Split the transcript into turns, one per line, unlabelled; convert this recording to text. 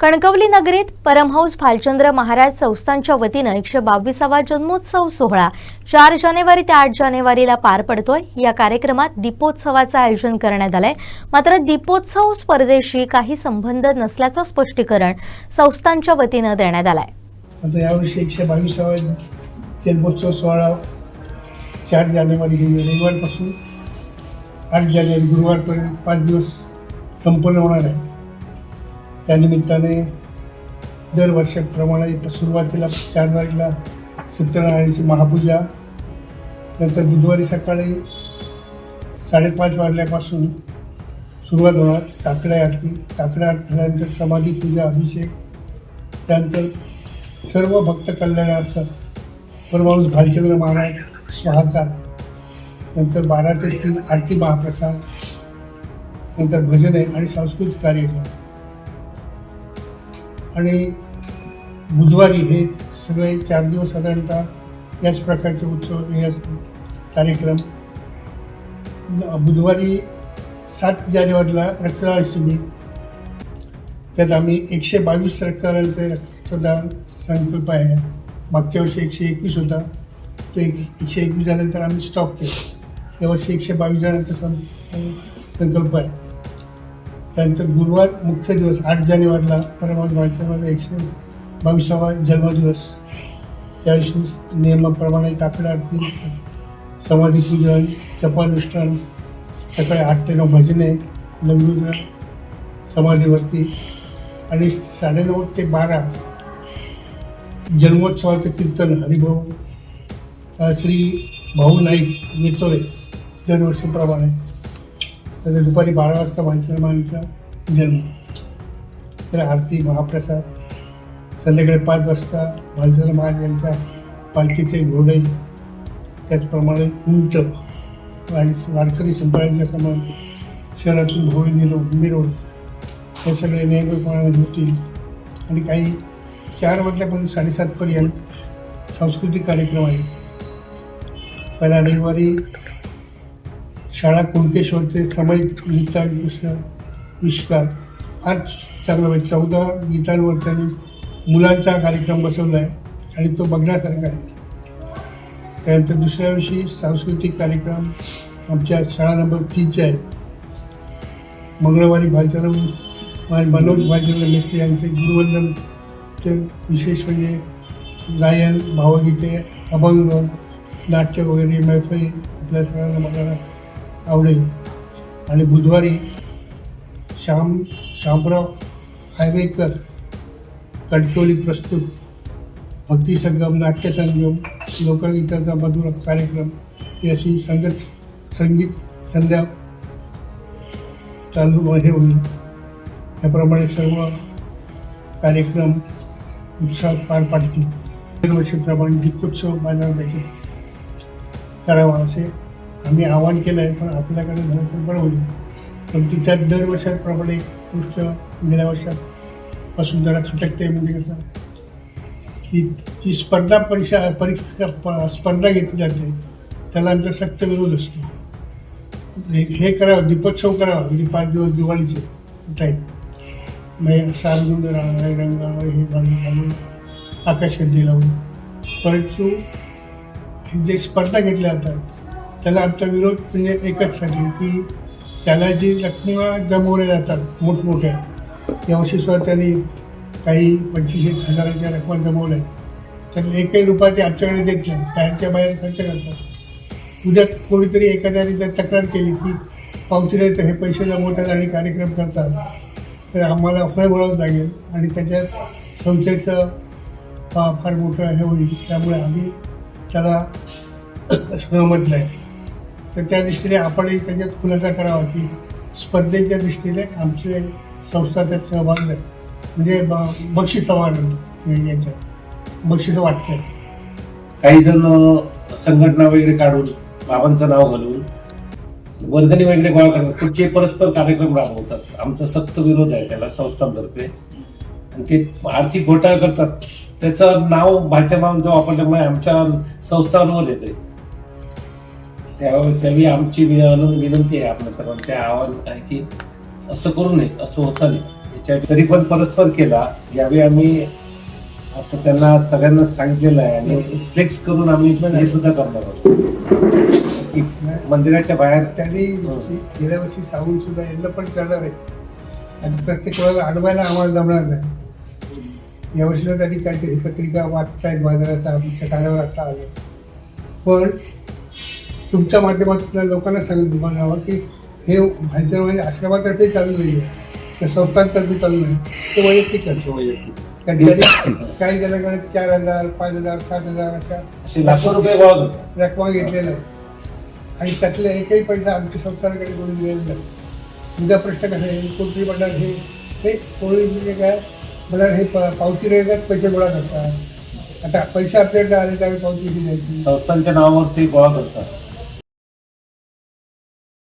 कणकवली नगरीत परमहंस भालचंद्र महाराज संस्थांच्या वतीनं एकशे बावीसावा जन्मोत्सव सोहळा चार जानेवारी ते आठ जानेवारीला पार पडतोय. या कार्यक्रमात दीपोत्सवाचं आयोजन करण्यात आलंय. मात्र दीपोत्सव स्पर्धेशी काही संबंध नसल्याचं स्पष्टीकरण संस्थांच्या वतीनं देण्यात आलंय.
आता यावर्षी एकशे बावीसावा जन्मोत्सव सोहळा चार जानेवारी रविवारपासून आठ जानेवारी गुरुवारपर्यंत पाच दिवस संपन्न होणार आहे. त्यानिमित्ताने दरवर्षाप्रमाणे सुरुवातीला जानेवारीला सत्यनारायणची सत्यनारायणाची महापूजा नंतर बुधवारी सकाळी साडेपाच वाजल्यापासून सुरुवात होणार काकड्या आरती. काकड्या आरतीनंतर समाधी पूजा अभिषेक. त्यानंतर सर्व भक्त कल्याणार्थ परमाणूस भालचंद्र महाराज स्वाहाकार नंतर बारा ते तीन आरती महाप्रसाद नंतर भजने आणि सांस्कृतिक कार्यक्रम. आणि बुधवारी हे सगळे चार दिवस साधारणतः याच प्रकारचे उत्सव याच कार्यक्रम. बुधवारी सात जानेवारीला रक्तदान शिबिर. त्यात आम्ही एकशे बावीस रक्तदारांचे रक्तदान संकल्प आहे. मागच्या वर्षी एकशे एकवीस होता. तो एक एकशे एकवीस झाल्यानंतर आम्ही स्टॉप केला. यावर्षी एकशे बावीस जणांचा सं संकल्प आहे. त्यानंतर गुरुवार मुख्य दिवस आठ जानेवारीला परमाणू भाषेमध्ये एकशे बावीसावा जन्मदिवस. त्या दिवशी नियमाप्रमाणे काकडा आरती समाधी पूजन जपानुष्ठान सकाळी आठ ते नऊ भजने लंगूर समाधीवरती आणि साडेनऊ ते बारा जन्मोत्सवाचं कीर्तन हरिभाऊ श्री भाऊ नाईक मितोरे दरवर्षीप्रमाणे त्याचा दुपारी बारा वाजता भालचंद्रमांचा जन्म तर आरती महाप्रसाद संध्याकाळी पाच वाजता भालचंद्र महाराज यांच्या पालखीचे घोडे त्याचप्रमाणे उंट आणि वारकरी संप्रदायाच्या समान शहरातून घोडे मिरव मिरवड हे सगळे नेहमीप्रमाणे होतील. आणि काही चार वाजल्यापासून साडेसातपर्यंत सांस्कृतिक कार्यक्रम आहे पहिला रविवारी शाळा कुणकेश्वरचे सामाजिक गीता विष्कार. फार चांगला म्हणजे चौदा गीतांवर त्यांनी मुलांचा कार्यक्रम बसवला आहे आणि तो बघण्यासारखा आहे. त्यानंतर दुसऱ्या दिवशी सांस्कृतिक कार्यक्रम आमच्या शाळा नंबर तीनचे आहे मंगळवारी भालचंद्र मनोज भालचंद्र मिस्त्री यांचे गुरुवंदनचे विशेष म्हणजे गायन भावगीते अभंग नाट्य वगैरे मैफली आपल्या सगळ्यांना बघायला आवडेल. आणि बुधवारी श्याम शामराव हायवेकर कंटोली प्रस्तुत भक्ती संगम नाट्य संगम लोकगीताचा मधुर कार्यक्रम अशी संगत संगीत संध्या चालू हे होईल त्याप्रमाणे सर्व कार्यक्रम उत्साहात पार पाडतील. दरवर्षीप्रमाणे दीपोत्सव बाजारपेठेत करावा असे आम्ही आवाहन केलं आहे पण आपल्याकडे झालं बरं होईल. परंतु त्यात दरवर्षाप्रमाणे गोष्ट गेल्या वर्षापासून जरा खटकते म्हणजे कसं की जी स्पर्धा परीक्षा परीक्षा स्पर्धा घेतली जाते त्याला आमचा सक्त विरोध असतो. हे हे करावं दीपोत्सव करावा म्हणजे पाच दिवस दिवाळीचे टाईप. मग सारगुंड रांगाय रंगावर हे घालून घालून आकाशकंदी लावून. परंतु जे स्पर्धा घेतल्या जातात त्याला आमचा विरोध म्हणजे एकचसाठी की त्याला जी रक्कमा जमवल्या जातात मोठमोठ्या यावर्षी सुद्धा त्यांनी काही पंचवीस एक हजाराच्या रकमा जमवल्या. त्यात एकही रुपया ते आमच्याकडे देत नाही. बाहेरच्या बाहेर खर्च करतात. उद्या कोणीतरी एखाद्याने जर तक्रार केली की पावसाने तर हे पैसे जमवतात आणि कार्यक्रम करतात तर आम्हाला फळ बोलावं लागेल आणि त्याच्यात संस्थेचं फार मोठं हे होईल. त्यामुळे आम्ही त्याला सहमत नाही. तर त्या दृष्टीने आपणही त्याच्यात खुलासा करावा की स्पर्धेच्या दृष्टीने आमचे संस्था त्यात सहभाग आहे म्हणजे बक्षीस समान यांच्या बक्षीस वाटतं
काही जण संघटना वगैरे काढून बाबांचं नाव घालून वर्गणी वगैरे गोळा करतात. पुढचे परस्पर कार्यक्रम राबवतात. आमचा सक्त विरोध आहे त्याला संस्थांतर्फे. आणि ते आर्थिक घोटाळा करतात. त्याचं नाव भाजपाचं वापरल्यामुळे आमच्या संस्थांवर येते त्यावेळी त्यावेळी आमची विन- विनंती आहे आपल्या सर्वांचे आवाहन आहे की असं करू नये असं होतं नाही याच्या तरी पण परस्पर केला. यावेळी आम्ही आता त्यांना सगळ्यांना सांगितलेलं आहे आणि फ्लेक्स करून आम्ही हे सुद्धा करणार आहोत. मंदिराच्या बाहेर.
त्यांनी गेल्या वर्षी सांगून सुद्धा यंदा पण करणार आहे. आणि प्रत्येक वेळेला अडवायला आम्हाला जमणार नाही. यावर्षीला त्यांनी काहीतरी पत्रिका वाटतायत बाजारात आमच्या कानावर आता आलं. पण तुमच्या माध्यमातून लोकांना सांगत तुम्हाला हवं की हे भाजप म्हणजे आश्रमातर्फे चालू नाही आहे. संस्थांतर्फे चालू नाही ते वैयक्तिक खर्च वैयक्तिक. काही जणांकडे चार हजार पाच हजार सात हजार अशा रकमा घेतलेला आहे आणि त्यातला एकही पैसा आमच्या संस्थानाकडे कोणी दिलेला नाही. तुझा प्रश्न कसा आहे? कोणतरी म्हणणार हे हे कोणी म्हणजे काय? म्हणणार हे पावती रेगात पैसे गोळा करतात. आता पैसे आपल्याकडे आले त्यावेळी पावती द्यायची?
संस्थांच्या नावावर ते गोळा करतात.